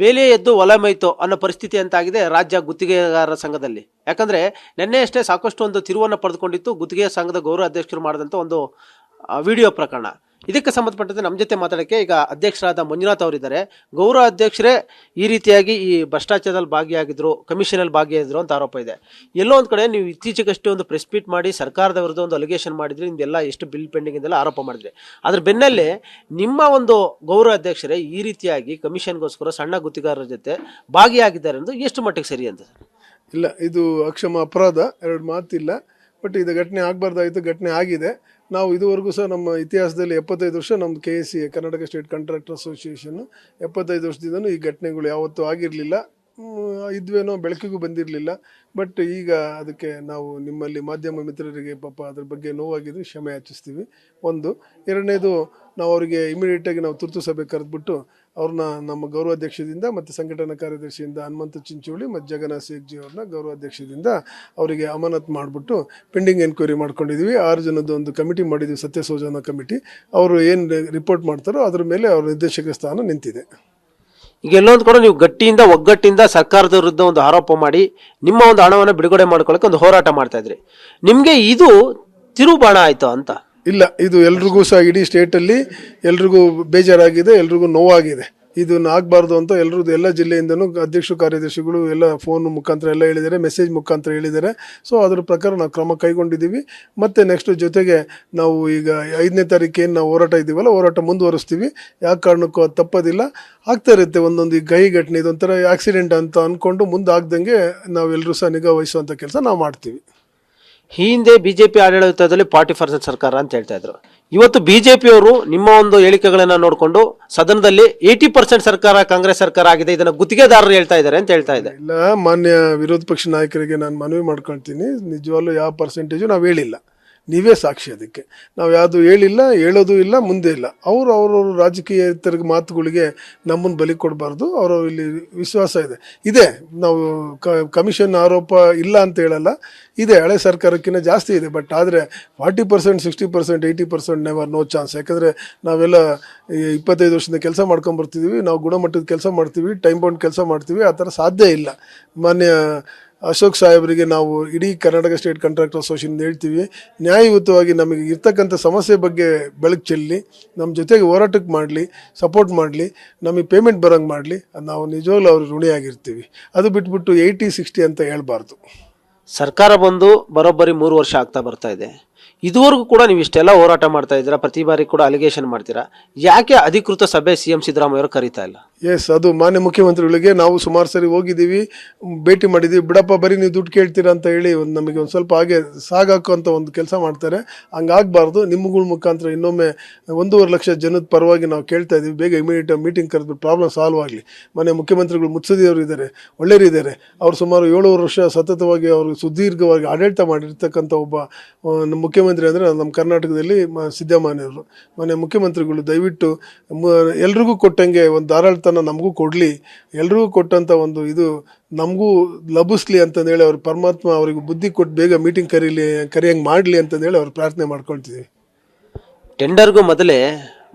ಬೇಲಿ ಎದ್ದು ಒಲಮೈತು ಅನ್ನೋ ಪರಿಸ್ಥಿತಿ ಅಂತಾಗಿದೆ ರಾಜ್ಯ ಗುತ್ತಿಗೆಗಾರರ ಸಂಘದಲ್ಲಿ. ಯಾಕಂದ್ರೆ ನಿನ್ನೆ ಅಷ್ಟೇ ಸಾಕಷ್ಟು ಒಂದು ತಿರುವನ್ನು ಪಡೆದುಕೊಂಡಿತ್ತು ಗುತ್ತಿಗೆ ಸಂಘದ ಗೌರವ ಅಧ್ಯಕ್ಷರು ಮಾಡಿದಂಥ ಒಂದು ವಿಡಿಯೋ ಪ್ರಕರಣ. ಇದಕ್ಕೆ ಸಂಬಂಧಪಟ್ಟಂತೆ ನಮ್ಮ ಜೊತೆ ಮಾತಾಡೋಕ್ಕೆ ಈಗ ಅಧ್ಯಕ್ಷರಾದ ಮಂಜುನಾಥ್ ಅವರಿದ್ದಾರೆ. ಗೌರವ ಅಧ್ಯಕ್ಷರೇ ಈ ರೀತಿಯಾಗಿ ಈ ಭ್ರಷ್ಟಾಚಾರದಲ್ಲಿ ಭಾಗಿಯಾಗಿದ್ರು, ಕಮಿಷನಲ್ಲಿ ಭಾಗಿಯಾಗಿದ್ರು ಅಂತ ಆರೋಪ ಇದೆ. ಎಲ್ಲೋ ಒಂದು ಕಡೆ ನೀವು ಇತ್ತೀಚೆಗಷ್ಟೇ ಒಂದು ಪ್ರೆಸ್ ಮೀಟ್ ಮಾಡಿ ಸರ್ಕಾರದ ವಿರುದ್ಧ ಒಂದು ಅಲಿಗೇಷನ್ ಮಾಡಿದ್ರಿ ನಿಮ್ದೆಲ್ಲ ಎಷ್ಟು ಬಿಲ್ ಪೆಂಡಿಂಗ್ ಇದೆಲ್ಲ ಆರೋಪ ಮಾಡಿದ್ರಿ. ಅದ್ರ ಬೆನ್ನಲ್ಲೇ ನಿಮ್ಮ ಒಂದು ಗೌರವ ಅಧ್ಯಕ್ಷರೇ ಈ ರೀತಿಯಾಗಿ ಕಮಿಷನ್ಗೋಸ್ಕರ ಸಣ್ಣ ಗುತ್ತಿಗಾರರ ಜೊತೆ ಭಾಗಿಯಾಗಿದ್ದಾರೆ ಎಂದು ಎಷ್ಟು ಮಟ್ಟಿಗೆ ಸರಿ ಅಂತ ಇಲ್ಲ, ಇದು ಅಕ್ಷಮ ಅಪರಾಧ, ಎರಡು ಮಾತಿಲ್ಲ. ಬಟ್ ಇದು ಘಟನೆ ಆಗಬಾರ್ದಾಯಿತು, ಘಟನೆ ಆಗಿದೆ. ನಾವು ಇದುವರೆಗೂ ಸಹ ನಮ್ಮ ಇತಿಹಾಸದಲ್ಲಿ ಎಪ್ಪತ್ತೈದು ವರ್ಷ ನಮ್ಮ K S C Karnataka state contractor association ಎಪ್ಪತ್ತೈದು ವರ್ಷದಿಂದನೂ ಈ ಘಟನೆಗಳು ಯಾವತ್ತೂ ಆಗಿರಲಿಲ್ಲ. ಇದ್ವೇನೋ ಬೆಳಕಿಗೂ ಬಂದಿರಲಿಲ್ಲ. ಬಟ್ ಈಗ ಅದಕ್ಕೆ ನಾವು ನಿಮ್ಮಲ್ಲಿ ಮಾಧ್ಯಮ ಮಿತ್ರರಿಗೆ ಪಾಪ ಅದ್ರ ಬಗ್ಗೆ ನೋವಾಗಿದ್ದು ಕ್ಷಮೆ ಯಾಚಿಸ್ತೀವಿ. ಒಂದು. ಎರಡನೇದು, ನಾವು ಅವರಿಗೆ ಇಮಿಡಿಯೇಟಾಗಿ ನಾವು ತುರ್ತು ಸಭೆ ಕರೆದ್ಬಿಟ್ಟು ಅವ್ರನ್ನ ನಮ್ಮ ಗೌರವಾಧ್ಯಕ್ಷದಿಂದ ಮತ್ತು ಸಂಘಟನಾ ಕಾರ್ಯದರ್ಶಿಯಿಂದ ಹನುಮಂತ ಚಿಂಚೋಳಿ ಮತ್ತು ಜಗನ್ನಾಥ್ ಸೇಗ್ಜಿ ಅವ್ರನ್ನ ಗೌರವಾಧ್ಯಕ್ಷದಿಂದ ಅವರಿಗೆ ಅಮಾನತ್ ಮಾಡಿಬಿಟ್ಟು ಪೆಂಡಿಂಗ್ ಎನ್ಕ್ವೈರಿ ಮಾಡ್ಕೊಂಡಿದ್ದೀವಿ ಆರು ಜನದ ಒಂದು ಕಮಿಟಿ ಮಾಡಿದ್ದೀವಿ ಸತ್ಯಸೋಜನಾ ಕಮಿಟಿ. ಅವರು ಏನು ರಿಪೋರ್ಟ್ ಮಾಡ್ತಾರೋ ಅದ್ರ ಮೇಲೆ ಅವ್ರ ನಿರ್ದೇಶಕ ಸ್ಥಾನ ನಿಂತಿದೆ. ಈಗ ಎಲ್ಲೊಂದು ಕೂಡ ನೀವು ಗಟ್ಟಿಯಿಂದ, ಒಗ್ಗಟ್ಟಿಂದ ಸರ್ಕಾರದ ವಿರುದ್ಧ ಒಂದು ಆರೋಪ ಮಾಡಿ, ನಿಮ್ಮ ಒಂದು ಹಣವನ್ನು ಬಿಡುಗಡೆ ಮಾಡ್ಕೊಳ್ಳೋಕೆ ಒಂದು ಹೋರಾಟ ಮಾಡ್ತಾ ಇದ್ರಿ. ನಿಮಗೆ ಇದು ತಿರುಬಾಣ ಆಯಿತು ಅಂತ? ಇಲ್ಲ, ಇದು ಎಲ್ರಿಗೂ ಸಹ ಇಡೀ ಸ್ಟೇಟಲ್ಲಿ ಎಲ್ರಿಗೂ ಬೇಜಾರಾಗಿದೆ, ಎಲ್ರಿಗೂ ನೋವಾಗಿದೆ. ಇದನ್ನ ಆಗಬಾರ್ದು ಅಂತ ಎಲ್ಲರೂ ಎಲ್ಲ ಜಿಲ್ಲೆಯಿಂದನೂ ಅಧ್ಯಕ್ಷರು, ಕಾರ್ಯದರ್ಶಿಗಳು ಎಲ್ಲ ಫೋನ್ ಮುಖಾಂತರ ಎಲ್ಲ ಹೇಳಿದ್ದಾರೆ ಮೆಸೇಜ್ ಮುಖಾಂತರ ಹೇಳಿದ್ದಾರೆ. ಸೊ ಅದ್ರ ಪ್ರಕಾರ ನಾವು ಕ್ರಮ ಕೈಗೊಂಡಿದ್ದೀವಿ. ಮತ್ತೆ ನೆಕ್ಸ್ಟ್ ಜೊತೆಗೆ ನಾವು ಈಗ ಐದನೇ ತಾರೀಕು ನಾವು ಹೋರಾಟ ಇದ್ದೀವಲ್ಲ, ಹೋರಾಟ ಮುಂದುವರಿಸ್ತೀವಿ. ಯಾವ ಕಾರಣಕ್ಕೂ ಅದು ತಪ್ಪೋದಿಲ್ಲ. ಆಗ್ತಾ ಇರುತ್ತೆ ಒಂದೊಂದು ಈ ಕೈ ಘಟನೆ, ಇದೊಂಥರ ಆಕ್ಸಿಡೆಂಟ್ ಅಂತ ಅಂದ್ಕೊಂಡು ಮುಂದೆ ಆಗ್ದಂಗೆ ನಾವೆಲ್ಲರೂ ಸಹ ನಿಗಾ ವಹಿಸುವಂಥ ಕೆಲಸ ನಾವು ಮಾಡ್ತೀವಿ. ಹಿಂದೆ ಬಿಜೆಪಿ ಆಡಳಿತದಲ್ಲಿ ಫಾರ್ಟಿ ಪರ್ಸೆಂಟ್ ಸರ್ಕಾರ ಅಂತ ಹೇಳ್ತಾ ಇದ್ರು. ಇವತ್ತು ಬಿಜೆಪಿ ಅವರು ನಿಮ್ಮ ಒಂದು ಹೇಳಿಕೆಗಳನ್ನ ನೋಡಿಕೊಂಡು ಸದನದಲ್ಲಿ ಏಯ್ಟಿ ಪರ್ಸೆಂಟ್ ಸರ್ಕಾರ, ಕಾಂಗ್ರೆಸ್ ಸರ್ಕಾರ ಆಗಿದೆ, ಇದನ್ನ ಗುತ್ತಿಗೆದಾರರು ಹೇಳ್ತಾ ಇದ್ದಾರೆ ಅಂತ ಹೇಳ್ತಾ ಇದೆ ಇಲ್ಲ, ಮಾನ್ಯ ವಿರೋಧ ಪಕ್ಷ ನಾಯಕರಿಗೆ ನಾನು ಮನವಿ ಮಾಡ್ಕೊಳ್ತೀನಿ ನಿಜವಾಗ್ಲೂ ಯಾವ ಪರ್ಸೆಂಟೇಜು ನಾವು ಹೇಳಿಲ್ಲ. ನೀವೇ ಸಾಕ್ಷಿ ಅದಕ್ಕೆ. ನಾವು ಯಾವುದು ಹೇಳಿಲ್ಲ, ಹೇಳೋದು ಇಲ್ಲ, ಮುಂದೆ ಇಲ್ಲ. ಅವರು ಅವರವ್ರ ರಾಜಕೀಯೇತರ ಮಾತುಗಳಿಗೆ ನಮ್ಮನ್ನು ಬಲಿ ಕೊಡಬಾರ್ದು ಅವರು ಇಲ್ಲಿ ವಿಶ್ವಾಸ ಇದೆ. ಇದೆ, ನಾವು ಕಮಿಷನ್ ಆರೋಪ ಇಲ್ಲ ಅಂತ ಹೇಳಲ್ಲ. ಇದೆ, ಹಳೆ ಸರ್ಕಾರಕ್ಕಿಂತ ಜಾಸ್ತಿ ಇದೆ ಬಟ್ ಆದರೆ forty percent sixty percent eighty percent never no chance ಯಾಕಂದರೆ ನಾವೆಲ್ಲ ಇಪ್ಪತ್ತೈದು ವರ್ಷದಿಂದ ಕೆಲಸ ಮಾಡ್ಕೊಂಬರ್ತಿದ್ದೀವಿ ನಾವು ಗುಣಮಟ್ಟದ ಕೆಲಸ ಮಾಡ್ತೀವಿ ಟೈಮ್ ಬೌಂಡ್ ಕೆಲಸ ಮಾಡ್ತೀವಿ, ಆ ಥರ ಸಾಧ್ಯ ಇಲ್ಲ. ಮಾನ್ಯ ಅಶೋಕ್ ಸಾಹೇಬರಿಗೆ ನಾವು ಇಡೀ ಕರ್ನಾಟಕ ಸ್ಟೇಟ್ ಕಾಂಟ್ರಾಕ್ಟರ್ ಅಸೋಸಿಯೇಷನ್ ಹೇಳ್ತೀವಿ, ನ್ಯಾಯಯುತವಾಗಿ ನಮಗೆ ಇರ್ತಕ್ಕಂಥ ಸಮಸ್ಯೆ ಬಗ್ಗೆ ಬೆಳಕು ಚೆಲ್ಲಿ, ನಮ್ಮ ಜೊತೆಗೆ ಹೋರಾಟಕ್ಕೆ ಮಾಡಲಿ ಸಪೋರ್ಟ್ ಮಾಡಲಿ, ನಮಗೆ ಪೇಮೆಂಟ್ ಬರೋಂಗೆ ಮಾಡಲಿ, ನಾವು ನಿಜವಾಗ್ಲೂ ಅವ್ರಿಗೆ ಋಣಿಯಾಗಿರ್ತೀವಿ. ಅದು ಬಿಟ್ಬಿಟ್ಟು ಏಯ್ಟಿ ಸಿಕ್ಸ್ಟಿ ಅಂತ ಹೇಳ್ಬಾರ್ದು. ಸರ್ಕಾರ ಬಂದು ಬರೋಬ್ಬರಿ ಮೂರು ವರ್ಷ ಆಗ್ತಾ ಬರ್ತಾ ಇದೆ. ಇದುವರೆಗೂ ಕೂಡ ನೀವು ಇಷ್ಟೆಲ್ಲ ಹೋರಾಟ ಮಾಡ್ತಾ ಇದ್ದೀರಾ, ಪ್ರತಿ ಬಾರಿ ಕೂಡ ಅಲಿಗೇಷನ್ ಮಾಡ್ತೀರಾ? ಯಾಕೆ ಅಧಿಕೃತ ಸಭೆ ಸಿ ಎಂ ಸಿದ್ದರಾಮಯ್ಯ ಅವರು ಕರೀತಾ ಇಲ್ಲ? ಎಸ್ ಅದು ಮಾನ್ಯ ಮುಖ್ಯಮಂತ್ರಿಗಳಿಗೆ ನಾವು ಸುಮಾರು ಸರಿ ಹೋಗಿದ್ದೀವಿ, ಭೇಟಿ ಮಾಡಿದ್ದೀವಿ. ಬಿಡಪ್ಪ, ಬರೀ ನೀವು ದುಡ್ಡು ಕೇಳ್ತೀರಾ ಅಂತ ಹೇಳಿ ಒಂದು ನಮಗೆ ಒಂದು ಸ್ವಲ್ಪ ಹಾಗೆ ಸಾಗಾಕುವಂಥ ಒಂದು ಕೆಲಸ ಮಾಡ್ತಾರೆ. ಹಂಗಾಗಬಾರ್ದು. ನಿಮ್ಮಗಳ ಮುಖಾಂತರ ಇನ್ನೊಮ್ಮೆ ಒಂದೂವರೆ ಲಕ್ಷ ಜನದ ಪರವಾಗಿ ನಾವು ಕೇಳ್ತಾ ಇದ್ದೀವಿ. ಬೇಗ ಇಮಿಡಿಯೇಟ್ ಮೀಟಿಂಗ್ ಕರೆದು ಪ್ರಾಬ್ಲಮ್ ಸಾಲ್ವ್ ಆಗಲಿ. ಮನೆ ಮುಖ್ಯಮಂತ್ರಿಗಳು ಮುತ್ಸದಿಯವರು ಇದ್ದಾರೆ ಒಳ್ಳೆಯರಿದ್ದಾರೆ ಅವರು ಸುಮಾರು ಏಳುವರೆ ವರ್ಷ ಸತತವಾಗಿ ಅವರು ಸುದೀರ್ಘವಾಗಿ ಆಡಳಿತ ಮಾಡಿರ್ತಕ್ಕಂಥ ಒಬ್ಬ ಮುಖ್ಯಮಂತ್ರಿ ಮುಖ್ಯಮಂತ್ರಿ ಅಂದರೆ ನಮ್ಮ ಕರ್ನಾಟಕದಲ್ಲಿ ಮ ಸಿದ್ದಮಾನ್ಯವರು ಮನೆ ಮುಖ್ಯಮಂತ್ರಿಗಳು, ದಯವಿಟ್ಟು ಎಲ್ರಿಗೂ ಕೊಟ್ಟಂಗೆ ಒಂದು ಧಾರಾಳತನ ನಮಗೂ ಕೊಡಲಿ. ಎಲ್ರಿಗೂ ಕೊಟ್ಟಂಥ ಒಂದು ಇದು ನಮಗೂ ಲಭಿಸ್ಲಿ ಅಂತಂದೇಳಿ ಅವ್ರು ಪರಮಾತ್ಮ ಅವ್ರಿಗೆ ಬುದ್ಧಿ ಕೊಟ್ಟು ಬೇಗ ಮೀಟಿಂಗ್ ಕರೀಲಿ, ಕರಿಯಂಗೆ ಮಾಡಲಿ ಅಂತಂದೇಳಿ ಅವ್ರು ಪ್ರಾರ್ಥನೆ ಮಾಡ್ಕೊಳ್ತೀವಿ ಟೆಂಡರ್ಗೂ ಮೊದಲೇ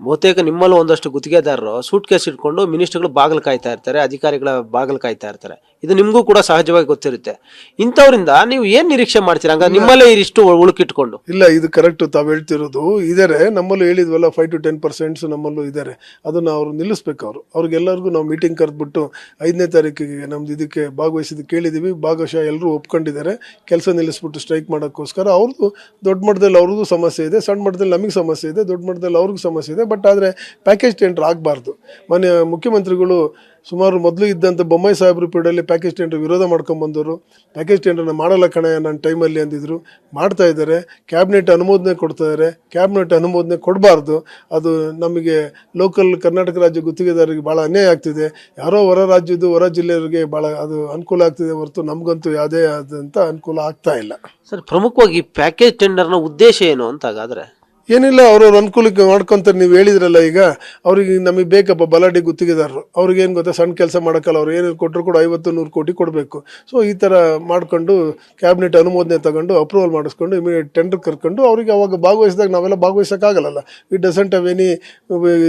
ಬಹುತೇಕ ನಿಮ್ಮಲ್ಲೂ ಒಂದಷ್ಟು ಗುತ್ತಿಗೆದಾರರು ಸೂಟ್ ಕೇಸ್ ಇಟ್ಕೊಂಡು ಮಿನಿಸ್ಟರ್ಗಳು ಬಾಗಿಲು ಕಾಯ್ತಾ ಇರ್ತಾರೆ ಅಧಿಕಾರಿಗಳ ಬಾಗಿಲು ಕಾಯ್ತಾ ಇರ್ತಾರೆ. ಇದು ನಿಮಗೂ ಕೂಡ ಸಹಜವಾಗಿ ಗೊತ್ತಿರುತ್ತೆ. ಇಂಥವರಿಂದ ನೀವು ಏನ್ ನಿರೀಕ್ಷೆ ಮಾಡ್ತೀರಾ? ಹಂಗ ನಿಮ್ಮಲ್ಲೇ ಇಷ್ಟು ಉಳುಕಿಟ್ಕೊಂಡು. ಇಲ್ಲ ಇದು ಕರೆಕ್ಟ್ ತಾವು ಹೇಳ್ತಿರೋದು. ಇದಾರೆ ನಮ್ಮಲ್ಲೂ ಹೇಳಿದ್ವಲ್ಲ ಫೈವ್ ಟು ಟೆನ್ ಪರ್ಸೆಂಟ್ಸ್ ನಮ್ಮಲ್ಲೂ ಇದ್ದಾರೆ ಅದನ್ನು ಅವರು ನಿಲ್ಲಿಸ್ಬೇಕು ಅವರು. ಅವ್ರಿಗೆಲ್ಲರಿಗೂ ನಾವು ಮೀಟಿಂಗ್ ಕರೆದ್ಬಿಟ್ಟು ಐದನೇ ತಾರೀಕಿಗೆ ನಮ್ದು ಇದಕ್ಕೆ ಭಾಗವಹಿಸಿದ್ದು ಕೇಳಿದೀವಿ. ಭಾಗಶಃ ಎಲ್ಲರೂ ಒಪ್ಕೊಂಡಿದ್ದಾರೆ. ಕೆಲಸ ನಿಲ್ಲಿಸ್ಬಿಟ್ಟು ಸ್ಟ್ರೈಕ್ ಮಾಡೋಕ್ಕೋಸ್ಕರ ಅವ್ರದ್ದು ದೊಡ್ಡ ಮಟ್ಟದಲ್ಲಿ ಅವ್ರಿಗೂ ಸಮಸ್ಯೆ ಇದೆ ಸಣ್ಣ ಮಟ್ಟದಲ್ಲಿ ನಮಗೆ ಸಮಸ್ಯೆ ಇದೆ ದೊಡ್ಡ ಮಟ್ಟದಲ್ಲಿ ಅವ್ರಿಗೂ ಸಮಸ್ಯೆ ಇದೆ. ಬಟ್ ಆದರೆ ಪ್ಯಾಕೇಜ್ ಟೆಂಡರ್ ಆಗಬಾರ್ದು. ಮನೆ ಮುಖ್ಯಮಂತ್ರಿಗಳು ಸುಮಾರು ಮೊದಲು ಇದ್ದಂಥ ಬೊಮ್ಮಾಯಿ ಸಾಹೇಬ್ರ ಪೀರಿಯಡಲ್ಲಿ ಪ್ಯಾಕೇಜ್ ಟೆಂಡರ್ ವಿರೋಧ ಮಾಡ್ಕೊಂಡ್ಬಂದರು ಪ್ಯಾಕೇಜ್ ಟೆಂಡರ್ನ ಮಾಡಲ್ಲ ಕಣೆ ನನ್ನ ಟೈಮಲ್ಲಿ ಅಂದಿದ್ರು. ಮಾಡ್ತಾ ಇದ್ದಾರೆ. ಕ್ಯಾಬಿನೆಟ್ ಅನುಮೋದನೆ ಕೊಡ್ತಾ ಇದ್ದಾರೆ. ಕ್ಯಾಬಿನೆಟ್ ಅನುಮೋದನೆ ಕೊಡಬಾರ್ದು. ಅದು ನಮಗೆ ಲೋಕಲ್ ಕರ್ನಾಟಕ ರಾಜ್ಯ ಗುತ್ತಿಗೆದಾರರಿಗೆ ಭಾಳ ಅನ್ಯಾಯ ಆಗ್ತಿದೆ. ಯಾರೋ ಹೊರ ರಾಜ್ಯದ್ದು ಹೊರ ಜಿಲ್ಲೆಯವರಿಗೆ ಭಾಳ ಅದು ಅನುಕೂಲ ಆಗ್ತಿದೆ ಹೊರತು ನಮಗಂತೂ ಯಾವುದೇ ಆದಂಥ ಅನುಕೂಲ ಆಗ್ತಾ ಇಲ್ಲ. ಸರ್, ಪ್ರಮುಖವಾಗಿ ಪ್ಯಾಕೇಜ್ ಟೆಂಡರ್ನ ಉದ್ದೇಶ ಏನು ಅಂತ ಹಾಗಾದ್ರೆ? ಏನಿಲ್ಲ, ಅವ್ರವ್ರ ಅನುಕೂಲಕ್ಕೆ ಮಾಡ್ಕೊಂತಾರೆ, ನೀವು ಹೇಳಿದ್ರಲ್ಲ ಈಗ. ಅವ್ರಿಗೆ ನಮಗೆ ಬೇಕಪ್ಪ, ಬಲಾಢ್ಯ ಗುತ್ತಿಗೆದಾರರು. ಅವ್ರಿಗೆ ಏನು ಗೊತ್ತಾ, ಸಣ್ಣ ಕೆಲಸ ಮಾಡೋಕ್ಕಲ್ಲ ಅವ್ರು. ಏನೇನು ಕೊಟ್ಟರು ಕೂಡ ಐವತ್ತು, ನೂರು ಕೋಟಿ ಕೊಡಬೇಕು. ಸೊ ಈ ಥರ ಮಾಡಿಕೊಂಡು, ಕ್ಯಾಬಿನೆಟ್ ಅನುಮೋದನೆ ತಗೊಂಡು, ಅಪ್ರೂವಲ್ ಮಾಡಿಸ್ಕೊಂಡು, ಇಮಿಡಿಯೇಟ್ ಟೆಂಡರ್ ಕರ್ಕೊಂಡು, ಅವ್ರಿಗೆ ಅವಾಗ ಭಾಗವಹಿಸಿದಾಗ ನಾವೆಲ್ಲ ಭಾಗವಹಿಸೋಕ್ಕಾಗಲ್ಲ ಇಟ್ ಡಸಂಟ್ ಹವ್ ಎನಿ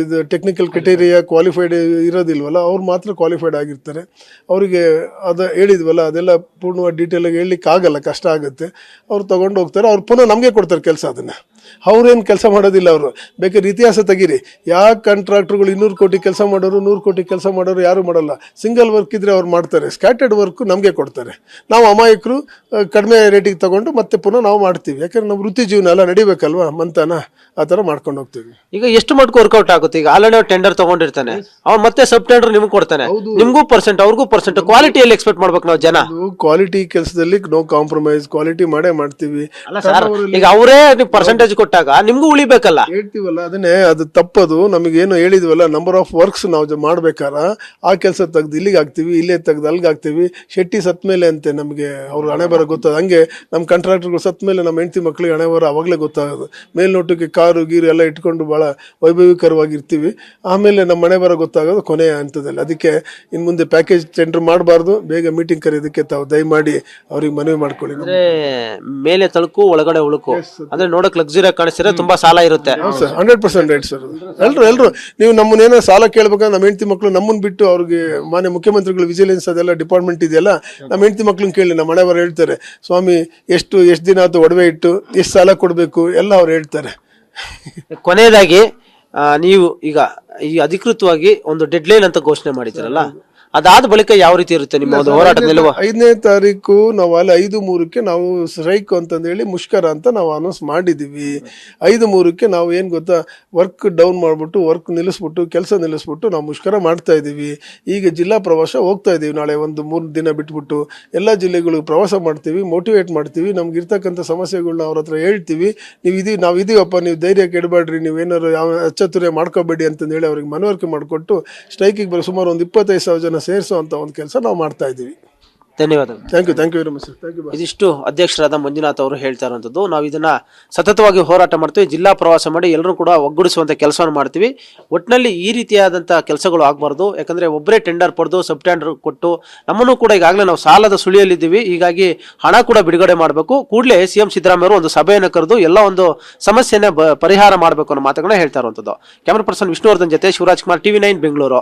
ಇದು ಟೆಕ್ನಿಕಲ್ ಕ್ರೈಟೇರಿಯಾ ಕ್ವಾಲಿಫೈಡ್ ಇರೋದಿಲ್ವಲ್ಲ, ಅವ್ರು ಮಾತ್ರ ಕ್ವಾಲಿಫೈಡ್ ಆಗಿರ್ತಾರೆ. ಅವರಿಗೆ ಅದು ಹೇಳಿದ್ವಲ್ಲ, ಅದೆಲ್ಲ ಪೂರ್ಣವಾಗಿ ಡೀಟೇಲಾಗಿ ಹೇಳಲಿಕ್ಕೆ ಆಗಲ್ಲ ಕಷ್ಟ ಆಗುತ್ತೆ. ಅವ್ರು ತೊಗೊಂಡು ಹೋಗ್ತಾರೆ ಅವ್ರು ಪುನಃ ನಮಗೆ ಕೊಡ್ತಾರೆ ಕೆಲಸ ಅದನ್ನು. ಅವ್ರೇನು ಕೆಲಸ ಮಾಡೋದಿಲ್ಲ ಅವರು. ಬೇಕಾದ್ರೆ ಇತಿಹಾಸ ತೆಗೀರಿ. ಯಾವ ಕಾಂಟ್ರಾಕ್ಟ್ರುಗಳು ಇನ್ನೂರು ಕೋಟಿ ಕೆಲಸ ಮಾಡೋರು ನೂರು ಕೋಟಿ ಕೆಲಸ ಮಾಡೋರು ಯಾರು ಮಾಡಲ್ಲ. ಸಿಂಗಲ್ ವರ್ಕ್ ಇದ್ರೆ ಅವ್ರು ಮಾಡ್ತಾರೆ. ಸ್ಕ್ಯಾಟರ್ಡ್ ವರ್ಕ್ ನಮಗೆ ಕೊಡ್ತಾರೆ. ನಾವು ಅಮಾಯಕರು ಕಡಿಮೆ ರೇಟಿಗೆ ತಗೊಂಡು ಮತ್ತೆ ಪುನಃ ನಾವು ಮಾಡ್ತೀವಿ. ಯಾಕಂದ್ರೆ ನಮ್ಮ ವೃತ್ತಿ ಜೀವನ ಎಲ್ಲ ನಡಿಬೇಕಲ್ವಾ? ಮಂತನ ಆ ಥರ ಮಾಡ್ಕೊಂಡು ಹೋಗ್ತೀವಿ. ಈಗ ಎಷ್ಟು ಮಟ್ಕು ವರ್ಕೌಟ್ ಆಗುತ್ತೆ? ಈಗ ಆಲ್ರೆಡಿ ಟೆಂಡರ್ ತಗೊಂಡಿರ್ತಾನೆ. ಅವ್ನು ಮತ್ತೆ ಸಬ್ ಟೆಂಡರ್ ನಿಮ್ಗೆ ಕೊಡ್ತಾನೆ. ನಿಮಗೂ ಪರ್ಸೆಂಟ್ ಅವ್ರಿಗೂ ಪರ್ಸೆಂಟ್ ಕ್ವಾಲಿಟಿಯಲ್ಲಿ ಎಕ್ಸ್ಪೆಕ್ಟ್ ಮಾಡ್ಬೇಕು ನಾವು ಜನ. ಕ್ವಾಲಿಟಿ ಕೆಲಸದಲ್ಲಿ ನೋ ಕಾಂಪ್ರಮೈಸ್ ಕ್ವಾಲಿಟಿ ಮಾಡೇ ಮಾಡ್ತೀವಿ. ಈಗ ಅವರೇ ನೀವು ಪರ್ಸೆಂಟೇಜ್ ಕೊಟ್ಟಾಗ ನಿಮ್ಗೂ ಉಳಿಬೇಕಲ್ಲ? ಹೇಳ್ತೀವಲ್ಲ ಅದನ್ನೇ ಅದು ತಪ್ಪದು ನಮಗೇನು ಹೇಳಿದ್ವಲ್ಲ ನಂಬರ್ ಆಫ್ ವರ್ಕ್ಸ್ ನಾವು ಮಾಡ್ಬೇಕಾರ? ಆ ಕೆಲಸ ತೆಗ್ದು ಇಲ್ಲಿಗೆ ಹಾಕ್ತೀವಿ ಇಲ್ಲೇ ತೆಗ್ದು ಅಲ್ಲಿಗೆ ಹಾಕ್ತೀವಿ ಶೆಟ್ಟಿ ಸತ್ ಮೇಲೆ ಅಂತೆ ನಮಗೆ ಅವ್ರ ಹಣೆ ಬರ ಗೊತ್ತದ. ಹಂಗೆ ನಮ್ಮ ಕಾಂಟ್ರಾಕ್ಟರ್ಗಳು ಸತ್ ಮೇಲೆ ನಮ್ಮ ಹೆಂಡತಿ ಮಕ್ಳಿಗೆ ಹಣೆ ಬರ ಅವಾಗಲೇ ಗೊತ್ತಾಗೋದು. ಮೇಲ್ನೋಟಕ್ಕೆ ಕಾರು ಗೀರು ಎಲ್ಲ ಇಟ್ಕೊಂಡು ಭಾಳ ವೈಭವೀಕರವಾಗಿರ್ತೀವಿ. ಆಮೇಲೆ ನಮ್ಮ ಮನೆ ಬರ ಗೊತ್ತಾಗೋದು ಕೊನೆಯ ಹಂತದಲ್ಲಿ. ಅದಕ್ಕೆ ಇನ್ನು ಮುಂದೆ ಪ್ಯಾಕೇಜ್ ಟೆಂಡರ್ ಮಾಡಬಾರ್ದು. ಬೇಗ ಮೀಟಿಂಗ್ ಕರೆಯೋದಕ್ಕೆ ತಾವು ದಯಮಾಡಿ ಅವ್ರಿಗೆ ಮನವಿ ಮಾಡ್ಕೊಳ್ಳಿ. ಅಂದ್ರೆ ಮೇಲೆ ತಳಕು ಒಳಗಡೆ ಉಳುಕು. ಅಂದ್ರೆ ನೋಡಕ್ ಲಕ್ಸುರಿ ಕಾಣಿಸ್ತಿದ್ರೆ ತುಂಬಾ ಸಾಲ ಇರುತ್ತೆ. Sir hundred percent right sir ಎಲ್ರು ಎಲ್ರು ನೀವು ನಮ್ಮನ್ನೇನೋ ಸಾಲ ಕೇಳ್ಬೇಕಂದ್ರೆ ನಮ್ಮ ಹೆಂಡತಿ ಮಕ್ಕಳು ನಮ್ಮನ್ನ ಬಿಟ್ಟು ಅವ್ರಿಗೆ ಮಾನ್ಯ ಮುಖ್ಯಮಂತ್ರಿಗಳು ವಿಜಿಲೆನ್ಸ್ ಅದೆಲ್ಲ ಡಿಪಾರ್ಟ್ಮೆಂಟ್ ಇದೆಯಲ್ಲ ನಮ್ಮ ಹೆಂಡತಿ ಮಕ್ಳನ್ನ ಕೇಳಿ ನಮ್ಮ ಮನೆಯವರು ಹೇಳ್ತಾರೆ ಸ್ವಾಮಿ ಎಷ್ಟು ಎಷ್ಟು ದಿನ ಆಯ್ತು ಒಡವೆ ಇಟ್ಟು ಎಷ್ಟು ಸಾಲ ಕೊಡಬೇಕು? ಎಲ್ಲ ಅವ್ರು ಹೇಳ್ತಾರೆ. ಕೊನೆಯದಾಗಿ ಆ, ನೀವು ಈಗ ಈ ಅಧಿಕೃತವಾಗಿ ಒಂದು ಡೆಡ್ ಲೈನ್ ಅಂತ ಘೋಷಣೆ ಮಾಡಿದ್ದೀರಲ್ಲ ಅದಾದ ಬಳಿಕ ಯಾವ ರೀತಿ ಇರುತ್ತೆ ನಿಮ್ಮ ಒಂದು ಹೋರಾಟ ನಿಲುವು? ಐದನೇ ತಾರೀಕು ನಾವು ಅಲ್ಲಿ ಐದು ಮೂರಕ್ಕೆ ನಾವು ಸ್ಟ್ರೈಕ್ ಅಂತಂದೇಳಿ ಮುಷ್ಕರ ಅಂತ ನಾವು ಅನೌನ್ಸ್ ಮಾಡಿದ್ದೀವಿ. ಐದು ಮೂರಕ್ಕೆ ನಾವು ಏನು ಗೊತ್ತಾ ವರ್ಕ್ ಡೌನ್ ಮಾಡಿಬಿಟ್ಟು ವರ್ಕ್ ನಿಲ್ಲಿಸ್ಬಿಟ್ಟು ಕೆಲಸ ನಿಲ್ಲಿಸ್ಬಿಟ್ಟು ನಾವು ಮುಷ್ಕರ ಮಾಡ್ತಾ ಇದ್ದೀವಿ. ಈಗ ಜಿಲ್ಲಾ ಪ್ರವಾಸ ಹೋಗ್ತಾ ಇದ್ದೀವಿ ನಾಳೆ ಒಂದು ಮೂರು ದಿನ ಬಿಟ್ಬಿಟ್ಟು. ಎಲ್ಲ ಜಿಲ್ಲೆಗಳಿಗೆ ಪ್ರವಾಸ ಮಾಡ್ತೀವಿ ಮೋಟಿವೇಟ್ ಮಾಡ್ತೀವಿ. ನಮ್ಗೆ ಇರ್ತಕ್ಕಂಥ ಸಮಸ್ಯೆಗಳನ್ನ ಅವ್ರ ಹತ್ರ ಹೇಳ್ತೀವಿ. ನೀವು ಇದೀವಿ ನಾವು ಇದೀವಪ್ಪ ನೀವು ಧೈರ್ಯ ಕೆಡಬೇಡ್ರಿ ಏನಾರು ಯಾವ ಅಚ್ಚತುರ್ಯ ಮಾಡ್ಕೋಬೇಡಿ ಅಂತಂದೇಳಿ ಅವ್ರಿಗೆ ಮನವರಿಕೆ ಮಾಡಿಕೊಟ್ಟು ಸ್ಟ್ರೈಕಿಗೆ ಬರೋ ಸುಮಾರು ಒಂದು ಇಪ್ಪತ್ತೈದು ಸಾವಿರ ಜನ ಸೇರಿಸುವಂಥ ಒಂದು ಕೆಲಸ ನಾವು ಮಾಡ್ತಾ ಇದ್ದೀವಿ. ಧನ್ಯವಾದಗಳು. Thank you thank you very much sir thank you ಇದಿಷ್ಟು ಅಧ್ಯಕ್ಷರಾದ ಮಂಜುನಾಥ್ ಅವರು ಹೇಳ್ತಾ ಇರುವಂತದ್ದು ನಾವು ಇದನ್ನ ಸತತವಾಗಿ ಹೋರಾಟ ಮಾಡ್ತೀವಿ ಜಿಲ್ಲಾ ಪ್ರವಾಸ ಮಾಡಿ ಎಲ್ಲರೂ ಕೂಡ ಒಗ್ಗೂಡಿಸುವಂತ ಕೆಲಸವನ್ನು ಮಾಡ್ತೀವಿ. ಒಟ್ಟಿನಲ್ಲಿ ಈ ರೀತಿಯಾದಂಥ ಕೆಲಸಗಳು ಆಗಬಾರ್ದು ಯಾಕಂದ್ರೆ ಒಬ್ಬರೇ ಟೆಂಡರ್ ಪಡೆದು ಸಬ್ ಟೆಂಡರ್ ಕೊಟ್ಟು ನಮ್ಮನ್ನು ಕೂಡ ಈಗಾಗಲೇ ನಾವು ಸಾಲದ ಸುಳಿಯಲ್ಲಿದ್ದೀವಿ. ಹೀಗಾಗಿ ಹಣ ಕೂಡ ಬಿಡುಗಡೆ ಮಾಡಬೇಕು. ಕೂಡಲೇ ಸಿಎಂ ಸಿದ್ದರಾಮಯ್ಯ ಅವರು ಒಂದು ಸಭೆಯನ್ನು ಕರೆದು ಎಲ್ಲ ಒಂದು ಸಮಸ್ಯೆನ ಪರಿಹಾರ ಮಾಡಬೇಕು ಅನ್ನೋ ಮಾತುಗಳನ್ನ ಹೇಳ್ತಾ ಇರುವಂತದ್ದು. ಕ್ಯಾಮರಾ ಪರ್ಸನ್ ವಿಷ್ಣುವರ್ಧನ್ ಜೊತೆ ಶಿವರಾಜ್ ಕುಮಾರ್ ಟಿವಿ ನೈನ್ ಬೆಂಗಳೂರು.